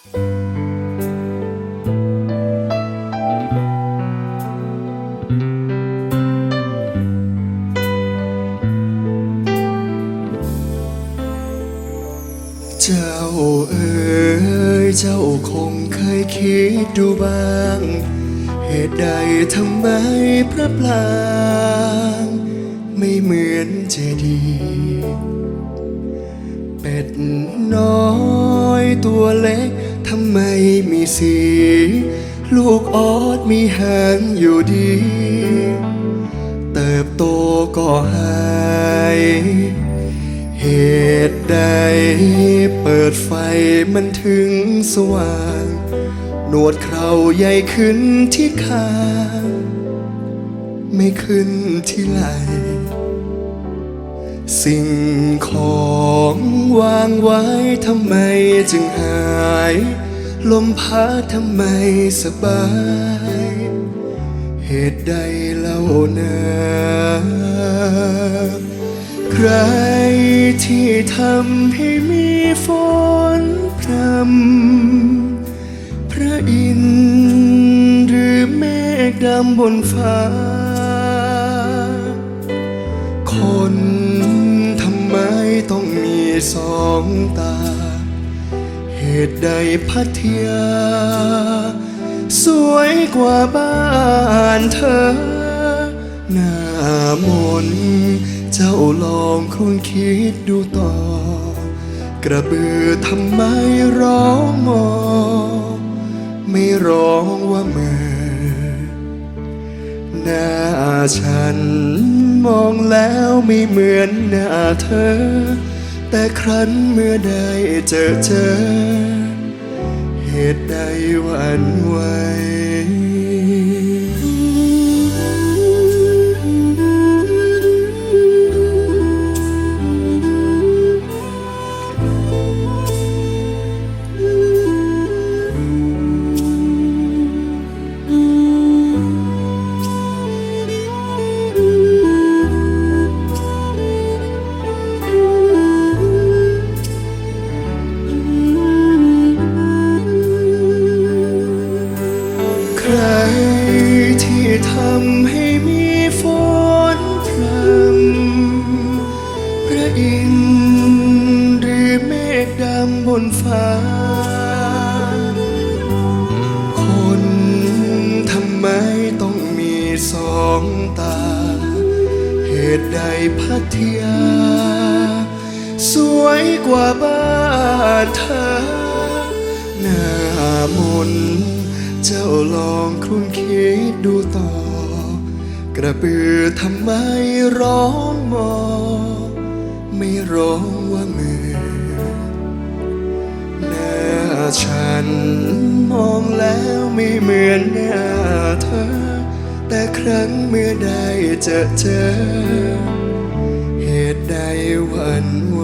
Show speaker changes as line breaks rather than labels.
เจ้าเอ๋ยเจ้าคงเคยคิดดูบ้าง เหตุใดทำไมพระปลางไม่เหมือนเจดีย์เป็ดน้อยตัวเล็ก ทำไมมีสี ลูกออดมีหางอยู่ดี เติบโตก็หาย เหตุใดเปิดไฟมันถึงสว่าง หนวดเคราใหญ่ขึ้นที่คางไม่ขึ้นที่ไหลสิ่งของ วางไว้ทำไมจึงหาย ลมพัดทำไมสบาย เหตุใดเล่านาใครที่ทำให้มีฝนพรำพระอินทร์หรือเมฆดำบนฟ้า คน สองตา เหตุใดพัทยา สวยกว่าบ้านเธอ หน้ามน เจ้าลองครุ่นคิดดูต่อ กระบือทำไมร้องมอ ไม่ร้องว่าเมื่อหน้าฉันมองแล้วไม่เหมือนหน้าเธอ แต่ครั้นเมื่อได้เจอเจอเหตุใดหวันไหว ตุใดพัทยา สวยกว่าบ้านเธอหน้ามนเจ้าลองครุ่นคิดดูต่อ กระบือทำไมร้องมอ ไม่ร้องว่าเมือหน้าฉันมองแล้วไม่เหมือนหน้าเธอ แต่ครั้งเมื่อได้เจอเจอ เหตุใดหวันไหว